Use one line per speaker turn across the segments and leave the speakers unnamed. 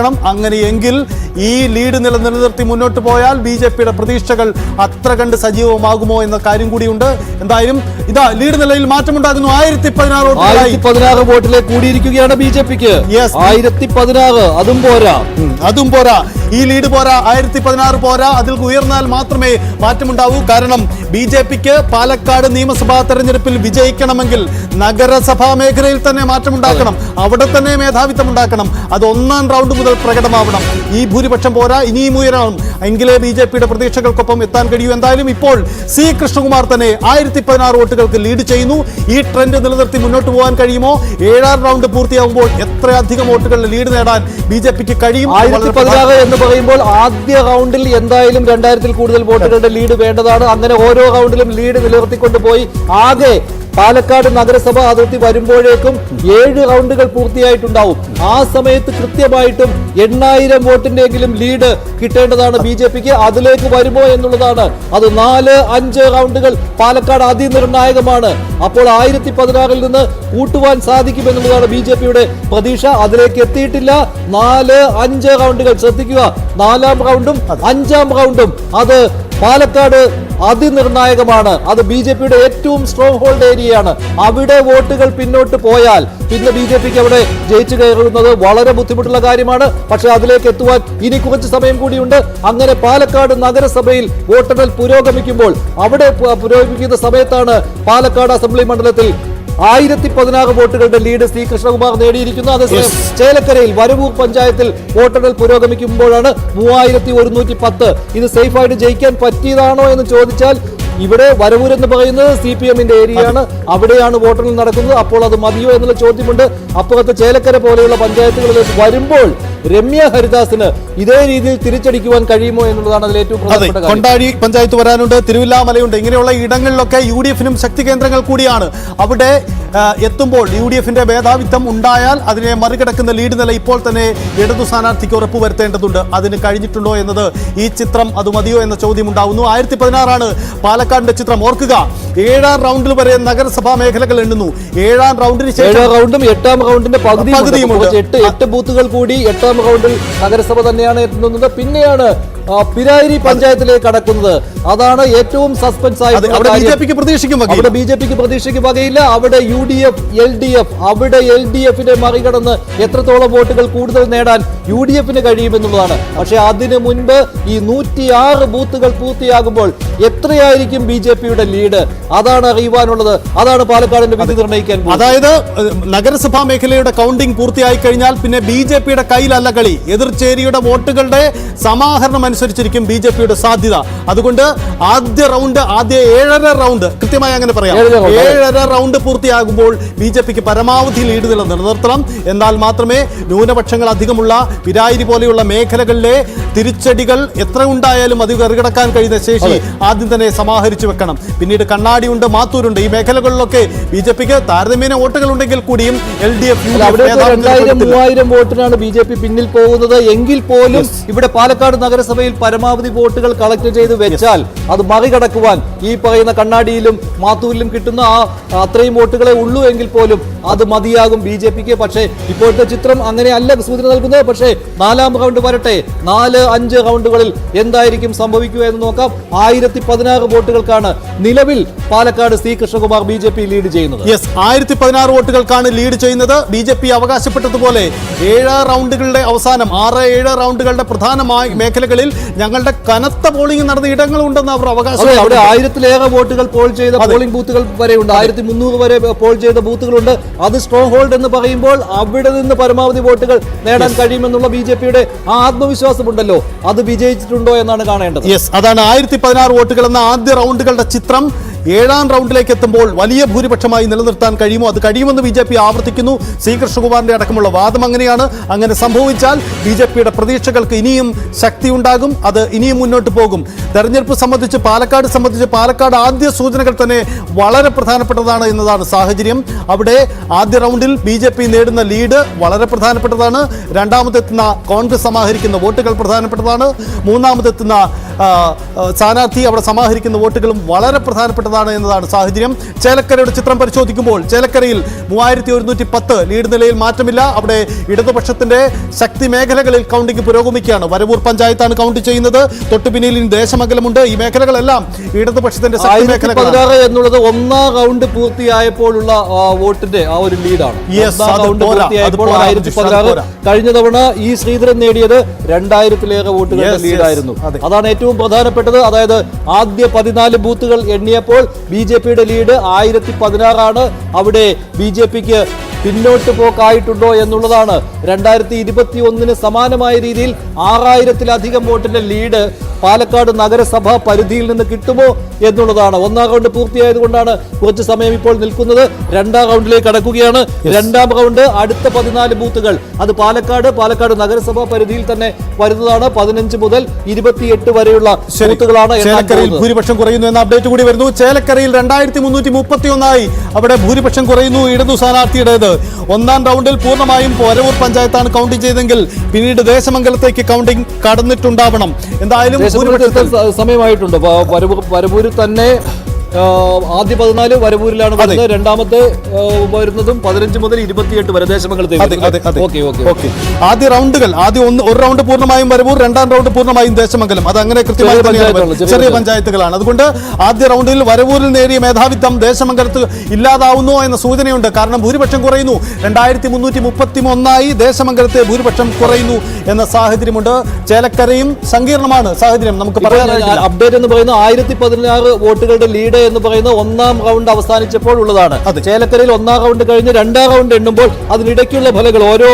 ണം അങ്ങനെയെങ്കിൽ ഈ ലീഡ് നില നിലനിർത്തി മുന്നോട്ട് പോയാൽ ബി ജെ പിയുടെ പ്രതീക്ഷകൾ അത്ര കണ്ട് സജീവമാകുമോ എന്ന കാര്യം കൂടിയുണ്ട്. എന്തായാലും ഇതാ ലീഡ് നിലയിൽ മാറ്റമുണ്ടാകുന്നു. ആയിരത്തി പതിനാറ്
ആയിരത്തി പതിനാറ് വോട്ടിലെ കൂടിയിരിക്കുകയാണ് ബി ജെ പിക്ക്. ആയിരത്തി പതിനാറ് അതും പോരാ.
അതും പോരാ. ഈ ലീഡ് പോരാ ആയിരത്തി പതിനാറ് പോരാ. അതിൽ ഉയർന്നാൽ മാത്രമേ മാറ്റമുണ്ടാവൂ. കാരണം ബി ജെ പിക്ക് പാലക്കാട് നിയമസഭാ തെരഞ്ഞെടുപ്പിൽ വിജയിക്കണമെങ്കിൽ നഗരസഭാ മേഖലയിൽ തന്നെ മാറ്റമുണ്ടാക്കണം. അവിടെ തന്നെ മേധാവിത്വം ഉണ്ടാക്കണം അത് ഒന്നാം റൗണ്ട് മുതൽ പ്രകടമാവണം. ഈ ഭൂരിപക്ഷം പോരാ ഇനിയും ഉയരണം എങ്കിലേ ബി ജെ പിയുടെ പ്രതീക്ഷകൾക്കൊപ്പം എത്താൻ കഴിയൂ. എന്തായാലും ഇപ്പോൾ സി കൃഷ്ണകുമാർ തന്നെ ആയിരത്തി പതിനാറ് വോട്ടുകൾക്ക് ലീഡ് ചെയ്യുന്നു. ഈ ട്രെൻഡ് നിലനിർത്തി മുന്നോട്ട് പോകാൻ കഴിയുമോ? ഏഴാം റൗണ്ട് പൂർത്തിയാകുമ്പോൾ എത്രയധികം വോട്ടുകളുടെ ലീഡ് നേടാൻ ബി ജെ പിക്ക് കഴിയും
ആയിരത്തി പതിനാറ് എന്ന് പറയുമ്പോൾ ആദ്യ റൗണ്ടിൽ എന്തായാലും രണ്ടായിരത്തിൽ കൂടുതൽ വോട്ടുകളുടെ ലീഡ് വേണ്ടതാണ്. അങ്ങനെ ഓരോ റൗണ്ടിലും ലീഡ് നിലനിർത്തിക്കൊണ്ട് പോയി. ആകെ പാലക്കാട് നഗരസഭ അതിർത്തി വരുമ്പോഴേക്കും ഏഴ് റൗണ്ടുകൾ പൂർത്തിയായിട്ടുണ്ടാവും. ആ സമയത്ത് കൃത്യമായിട്ടും എണ്ണായിരം വോട്ടിന്റെങ്കിലും ലീഡ് കിട്ടേണ്ടതാണ് ബി ജെ പിക്ക്. അതിലേക്ക് വരുമോ എന്നുള്ളതാണ്. അത് നാല് അഞ്ച് റൗണ്ടുകൾ പാലക്കാട് അതിനിർണായകമാണ് അപ്പോൾ ആയിരത്തി പതിനാറിൽ നിന്ന് കൂട്ടുവാൻ സാധിക്കുമെന്നുള്ളതാണ് ബി ജെ പിയുടെ പ്രതീക്ഷ. അതിലേക്ക് എത്തിയിട്ടില്ല. നാല് അഞ്ച് റൗണ്ടുകൾ. ശ്രദ്ധിക്കുക. നാലാം റൗണ്ടും അഞ്ചാം റൗണ്ടും. അത് പാലക്കാട് അതിനിർണായകമാണ്. അത് ബി ജെ പിയുടെ ഏറ്റവും സ്ട്രോങ് ഹോൾഡ് ഏരിയയാണ് അവിടെ വോട്ടുകൾ പിന്നോട്ട് പോയാൽ പിന്നെ ബി ജെ പിക്ക് അവിടെ ജയിച്ചു കയറുന്നത് വളരെ ബുദ്ധിമുട്ടുള്ള കാര്യമാണ്. പക്ഷെ അതിലേക്ക് എത്തുവാൻ ഇനി കുറച്ച് സമയം കൂടിയുണ്ട്. അങ്ങനെ പാലക്കാട് നഗരസഭയിൽ വോട്ടെണ്ണൽ പുരോഗമിക്കുമ്പോൾ അവിടെ പുരോഗമിക്കുന്ന സമയത്താണ് പാലക്കാട് അസംബ്ലി മണ്ഡലത്തിൽ ആയിരത്തി പതിനാറ് വോട്ടുകളുടെ ലീഡ് സി കൃഷ്ണകുമാർ നേടിയിരിക്കുന്നു. അതേസമയം ചേലക്കരയിൽ വരവൂർ പഞ്ചായത്തിൽ വോട്ടെണ്ണൽ പുരോഗമിക്കുമ്പോഴാണ് മൂവായിരത്തി ഒരുന്നൂറ്റി പത്ത് ഇത് സേഫായിട്ട് ജയിക്കാൻ പറ്റിയതാണോ എന്ന് ചോദിച്ചാൽ ഇവിടെ വരവൂർ എന്ന് പറയുന്നത് സി പി എമ്മിന്റെ ഏരിയയാണ്. അവിടെയാണ് വോട്ടെണ്ണൽ നടക്കുന്നത്. അപ്പോൾ അത് മതിയോ എന്നുള്ള ചോദ്യമുണ്ട്. അപ്പുറത്ത് ചേലക്കര പോലെയുള്ള പഞ്ചായത്തുകളിലേക്ക് വരുമ്പോൾ രമ്യ ഹരിദാസിന് ഇതേ രീതിയിൽ തിരിച്ചടിക്കുവാൻ കഴിയുമോ എന്നുള്ളതാണ് അതിൽ ഏറ്റവും പ്രധാനപ്പെട്ട
കൊണ്ടാടി പഞ്ചായത്ത് വരാനുണ്ട് തിരുവില്ലാമലയുണ്ട് ഇങ്ങനെയുള്ള ഇടങ്ങളിലൊക്കെ യു ഡി എഫിനും ശക്തി കേന്ദ്രങ്ങൾ കൂടിയാണ്. അവിടെ എത്തുമ്പോൾ യു ഡി എഫിന്റെ മേധാവിത്വം ഉണ്ടായാൽ അതിനെ മറികടക്കുന്ന ലീഡ് നില ഇപ്പോൾ തന്നെ ഇടതു സ്ഥാനാർത്ഥിക്ക് ഉറപ്പുവരുത്തേണ്ടതുണ്ട് അതിന് കഴിഞ്ഞിട്ടുണ്ടോ എന്നത് ഈ ചിത്രം അത് മതിയോ എന്ന ചോദ്യം ഉണ്ടാവുന്നു. ആയിരത്തി പതിനാറാണ് പാലക്കാടിന്റെ ചിത്രം. ഓർക്കുക ഏഴാം റൗണ്ടിൽ വരെ നഗരസഭാ മേഖലകൾ എണ്ണുന്നു. ഏഴാം റൗണ്ടിന് ശേഷം
റൗണ്ടും എട്ടാം റൗണ്ടിന്റെ പകുതിയും. എട്ട് എട്ട് ബൂത്തുകൾ കൂടി എട്ടാം റൗണ്ടിൽ നഗരസഭ തന്നെയാണ് എത്തുന്നത്. പിന്നെയാണ് പിരായിരി പഞ്ചായത്തിലേക്ക് കടക്കുന്നത്. അതാണ് ഏറ്റവും സസ്പെൻസ്
ആയിട്ട് അവിടെ ബി ജെ പിക്ക് പ്രതീക്ഷിക്കും വകയില്ല.
അവിടെ ബി ജെ പിക്ക് പ്രതീക്ഷയ്ക്ക് വകയില്ല. അവിടെ U D F L D F അവിടെ എൽ ഡി എഫിനെ മറികടന്ന് എത്രത്തോളം വോട്ടുകൾ കൂടുതൽ നേടാൻ യു ഡി എഫിന് കഴിയുമെന്നുള്ളതാണ്. പക്ഷേ അതിനു മുൻപ് ഈ നൂറ്റിയാറ് ബൂത്തുകൾ പൂർത്തിയാകുമ്പോൾ എത്രയായിരിക്കും ബി ജെ പിയുടെ ലീഡ്? അതാണ് അറിയുവാനുള്ളത്. അതാണ് പാലക്കാടിന്റെ വിധി നിർണയിക്കാൻ.
അതായത് നഗരസഭാ മേഖലയുടെ കൗണ്ടിംഗ് പൂർത്തിയായി കഴിഞ്ഞാൽ പിന്നെ ബി ജെ പിയുടെ കയ്യിലല്ല കളി. എതിർചേരിയുടെ വോട്ടുകളുടെ സമാഹരണം അനുസരിച്ചിരിക്കും ബി ജെ പിയുടെ സാധ്യത. അതുകൊണ്ട് ആദ്യ റൗണ്ട് ആദ്യ ഏഴര റൗണ്ട് കൃത്യമായി അങ്ങനെ പറയാം.
ഏഴര
റൗണ്ട് പൂർത്തിയാകുമ്പോൾ ബി ജെ പിക്ക് പരമാവധി ലീഡ് നില നിലനിർത്തണം. എന്നാൽ മാത്രമേ ന്യൂനപക്ഷങ്ങൾ അധികമുള്ള പിരായിരി പോലെയുള്ള മേഖലകളിലെ തിരിച്ചടികൾ എത്ര ഉണ്ടായാലും അത് മറികടക്കാൻ കഴിയുന്ന ശേഷി ആദ്യം തന്നെ സമാഹരിച്ചു വെക്കണം. പിന്നീട് കണ്ണാടിയുണ്ട് മാത്തൂരുണ്ട്. ഈ മേഖലകളിലൊക്കെ ബി ജെ പിക്ക് താരതമ്യേന വോട്ടുകൾ ഉണ്ടെങ്കിൽ കൂടിയും എൽ ഡി എഫ്
മൂവായിരം വോട്ടിനാണ് ബി ജെ പി പിന്നിൽ പോകുന്നത്. എങ്കിൽ പോലും ഇവിടെ പാലക്കാട് നഗരസഭയിൽ പരമാവധി വോട്ടുകൾ കളക്ട് ചെയ്ത് വെച്ചാൽ അത് മറികടക്കുവാൻ ഈ പറയുന്ന കണ്ണാടിയിലും മാത്തൂരിലും കിട്ടുന്ന ആ അത്രയും വോട്ടുകളെ ഉള്ളൂ എങ്കിൽ പോലും അത് മതിയാകും ബി ജെ പിക്ക്. പക്ഷേ ഇപ്പോഴത്തെ ചിത്രം അങ്ങനെയല്ല. സൂചന നൽകുന്നത്. പക്ഷേ നാലാം റൗണ്ട് വരട്ടെ. നാല് അഞ്ച് റൗണ്ടുകളിൽ എന്തായിരിക്കും സംഭവിക്കുക എന്ന് നോക്കാം. ആയിരത്തി പതിനാറ് വോട്ടുകൾക്കാണ് നിലവിൽ Palakkad C Krishnakumar B J P lead ചെയ്യുന്നത്.
യെസ് ആയിരത്തി പതിനാറ് വോട്ടുകൾക്കാണ് ലീഡ് ചെയ്യുന്നത്. ബി ജെ പി അവകാശപ്പെട്ടതുപോലെ ഏഴ് റൗണ്ടുകളുടെ അവസാനം ആറ് ഏഴ് റൗണ്ടുകളുടെ പ്രധാനമായ മേഖലകളിൽ ഞങ്ങളുടെ കനത്ത പോളിംഗ് നടന്ന ഇടങ്ങളുണ്ടെന്ന് അവർ
അവകാശം അവിടെ ആയിരത്തിലേറെ വോട്ടുകൾ പോൾ ചെയ്ത പോളിംഗ് ബൂത്തുകൾ വരെ ഉണ്ട് ആയിരത്തി മുന്നൂറ് വരെ പോൾ ചെയ്ത ബൂത്തുകളുണ്ട് അത് സ്ട്രോങ് ഹോൾഡ് എന്ന് പറയുമ്പോൾ അവിടെ നിന്ന് പരമാവധി വോട്ടുകൾ നേടാൻ കഴിയുമെന്നുള്ള ബി ജെ പിയുടെ ആ ആത്മവിശ്വാസമുണ്ടല്ലോ. അത് വിജയിച്ചിട്ടുണ്ടോ എന്നാണ് കാണേണ്ടത്.
യെസ് അതാണ് ആയിരത്തി പതിനാറ് വോട്ടുകൾ എന്ന ആദ്യ റൗണ്ടുകളുടെ ചിത്രം. ഏഴാം റൗണ്ടിലേക്ക് എത്തുമ്പോൾ വലിയ ഭൂരിപക്ഷമായി നിലനിർത്താൻ കഴിയുമോ? അത് കഴിയുമെന്ന് ബി ജെ പി ആവർത്തിക്കുന്നു. സി കൃഷ്ണകുമാറിന്റെ അടക്കമുള്ള വാദം അങ്ങനെയാണ്. അങ്ങനെ സംഭവിച്ചാൽ ബി ജെ പിയുടെ പ്രതീക്ഷകൾക്ക് ഇനിയും ശക്തി ഉണ്ടാകും. അത് ഇനിയും മുന്നോട്ട് പോകും. തെരഞ്ഞെടുപ്പ് സംബന്ധിച്ച് പാലക്കാട് സംബന്ധിച്ച് പാലക്കാട് ആദ്യ സൂചനകൾ തന്നെ വളരെ പ്രധാനപ്പെട്ടതാണ് എന്നതാണ് സാഹചര്യം. അവിടെ ആദ്യ റൗണ്ടിൽ ബി ജെ പി നേടുന്ന ലീഡ് വളരെ പ്രധാനപ്പെട്ടതാണ്. രണ്ടാമതെത്തുന്ന കോൺഗ്രസ് സമാഹരിക്കുന്ന വോട്ടുകൾ പ്രധാനപ്പെട്ടതാണ്. മൂന്നാമതെത്തുന്ന സ്ഥാനാർത്ഥി അവിടെ സമാഹരിക്കുന്ന വോട്ടുകളും വളരെ പ്രധാനപ്പെട്ടതാണ്. എന്നുള്ളതാണ് എന്നതാണ് സാഹചര്യം. ചേലക്കരയുടെ ചിത്രം പരിശോധിക്കുമ്പോൾ ചേലക്കരയിൽ മൂവായിരത്തി ഒരുന്നൂറ്റി പത്ത് ലീഡ് നിലയിൽ മാറ്റമില്ല. അവിടെ ഇടതുപക്ഷത്തിന്റെ ശക്തി മേഖലകളിൽ കൗണ്ടിംഗ് പുരോഗമിക്കുകയാണ്. വരവൂർ പഞ്ചായത്താണ് കൗണ്ട് ചെയ്യുന്നത്. തൊട്ടു പിന്നിൽ ദേശമംഗലമുണ്ട്. ഈ മേഖലകളെല്ലാം ഇടതുപക്ഷത്തിന്റെ ശക്തി
എന്നുള്ളത് ഒന്നാം റൗണ്ട് പൂർത്തിയായപ്പോഴുള്ള വോട്ടിന്റെ ആ ഒരു ലീഡാണ്. കഴിഞ്ഞ തവണ ഈ ശ്രീധരൻ നേടിയത് രണ്ടായിരത്തിലേറെ വോട്ടുകളുടെ ലീഡായിരുന്നു. അതാണ് ഏറ്റവും പ്രധാനപ്പെട്ടത്. അതായത് ആദ്യ പതിനാല് ബൂത്തുകൾ എണ്ണിയപ്പോൾ ബി ജെ പിയുടെ ലീഡ് ആയിരത്തി പതിനാറാണ് അവിടെ ബി ജെ പിക്ക് പിന്നോട്ട് പോക്കായിട്ടുണ്ടോ എന്നുള്ളതാണ്. രണ്ടായിരത്തി ഇരുപത്തി ഒന്നിന് സമാനമായ രീതിയിൽ ആറായിരത്തിലധികം വോട്ടിന്റെ ലീഡ് പാലക്കാട് നഗരസഭ പരിധിയിൽ നിന്ന് കിട്ടുമോ എന്നുള്ളതാണ്. ഒന്നാം റൗണ്ട് പൂർത്തിയായത് കൊണ്ടാണ് കുറച്ച് സമയം ഇപ്പോൾ നിൽക്കുന്നത്. രണ്ടാം റൗണ്ടിലേക്ക് കടക്കുകയാണ്. രണ്ടാം റൗണ്ട് അടുത്ത പതിനാല് ബൂത്തുകൾ. അത് പാലക്കാട് പാലക്കാട് നഗരസഭ പരിധിയിൽ തന്നെ വരുന്നതാണ്. പതിനഞ്ച് മുതൽ ഇരുപത്തിയെട്ട് വരെയുള്ള ബൂത്തുകളാണ്
ചേലക്കരയിൽ. ഭൂരിപക്ഷം കുറയുന്നു എന്ന അപ്ഡേറ്റ് കൂടി വരുന്നു. ചേലക്കരയിൽ രണ്ടായിരത്തി മുന്നൂറ്റി മുപ്പത്തി ഒന്നായി അവിടെ ഭൂരിപക്ഷം കുറയുന്നു ഇടതു സ്ഥാനാർത്ഥിയുടേത്. ഒന്നാം റൗണ്ടിൽ പൂർണമായും വരവൂർ പഞ്ചായത്താണ് കൗണ്ടിംഗ് ചെയ്തെങ്കിൽ പിന്നീട് ദേശമംഗലത്തേക്ക് കൗണ്ടിംഗ് കടന്നിട്ടുണ്ടാവണം. എന്തായാലും
സമയമായിട്ടുണ്ട്? വരവൂരിൽ തന്നെ ആദ്യ പതിനാല് വരവൂരിലാണ് വരുന്നത്. രണ്ടാമത്തെ വരുന്നതും പതിനഞ്ച് മുതൽ ഇരുപത്തിയെട്ട് വരെ ഓക്കെ
ആദ്യ റൗണ്ടുകൾ ആദ്യം ഒന്ന് ഒരു റൗണ്ട് പൂർണമായും വരവൂർ രണ്ടാം റൗണ്ട് പൂർണമായും ദേശമംഗലം. അത് അങ്ങനെ കൃത്യമായി
ചെറിയ
തന്നെയാണ്
ചെറിയ
പഞ്ചായത്തുകളാണ്. അതുകൊണ്ട് ആദ്യ റൗണ്ടിൽ വരവൂരിൽ നേടിയ മേധാവിത്വം ദേശമംഗലത്ത് ഇല്ലാതാവുന്നു എന്ന സൂചനയുണ്ട്. കാരണം ഭൂരിപക്ഷം കുറയുന്നു. രണ്ടായിരത്തി മുന്നൂറ്റി മുപ്പത്തി ഒന്നായി ദേശമംഗലത്തെ ഭൂരിപക്ഷം കുറയുന്നു എന്ന സാഹചര്യമുണ്ട്. ചേലക്കരയും സങ്കീർണമാണ് സാഹചര്യം. നമുക്ക് പറയാൻ
അപ്ഡേറ്റ് എന്ന് പറയുന്നത് ആയിരത്തി പതിനാറ് വോട്ടുകളുടെ ലീഡ് എന്ന് പറയുന്നത് ഒന്നാം റൗണ്ട് അവസാനിച്ചപ്പോൾ ഉള്ളതാണ്.
അത്.
ചേലക്കരയിൽ ഒന്നാം റൗണ്ട് കഴിഞ്ഞ് രണ്ടാം റൗണ്ട് എണ്ണുമ്പോൾ അതിനിടയ്ക്കുള്ള ഫലങ്ങൾ ഓരോ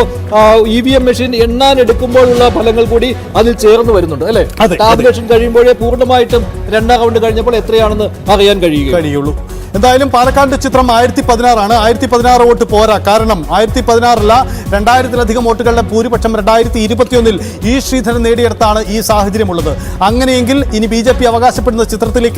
ഇ വി എം മെഷീൻ എണ്ണാൻ എടുക്കുമ്പോഴുള്ള ഫലങ്ങൾ കൂടി അതിൽ ചേർന്ന് വരുന്നുണ്ട് അല്ലെ? ടാബുലേഷൻ കഴിയുമ്പോഴേ പൂർണമായിട്ടും രണ്ടാം റൗണ്ട് കഴിഞ്ഞപ്പോൾ എത്രയാണെന്ന് അറിയാൻ
കഴിയുകയുള്ളൂ. എന്തായാലും പാലക്കാട് ചിത്രം ആയിരത്തി പതിനാറാണ് ആയിരത്തി പതിനാറ് വോട്ട് പോരാ. കാരണം ആയിരത്തി പതിനാറില്ല രണ്ടായിരത്തിലധികം വോട്ടുകളുടെ ഭൂരിപക്ഷം രണ്ടായിരത്തി ഇരുപത്തിയൊന്നിൽ ഈ ശ്രീധരൻ നേടിയെടുത്താണ് ഈ സാഹചര്യമുള്ളത്. അങ്ങനെയെങ്കിൽ ഇനി ബി അവകാശപ്പെടുന്ന ചിത്രത്തിലേക്ക്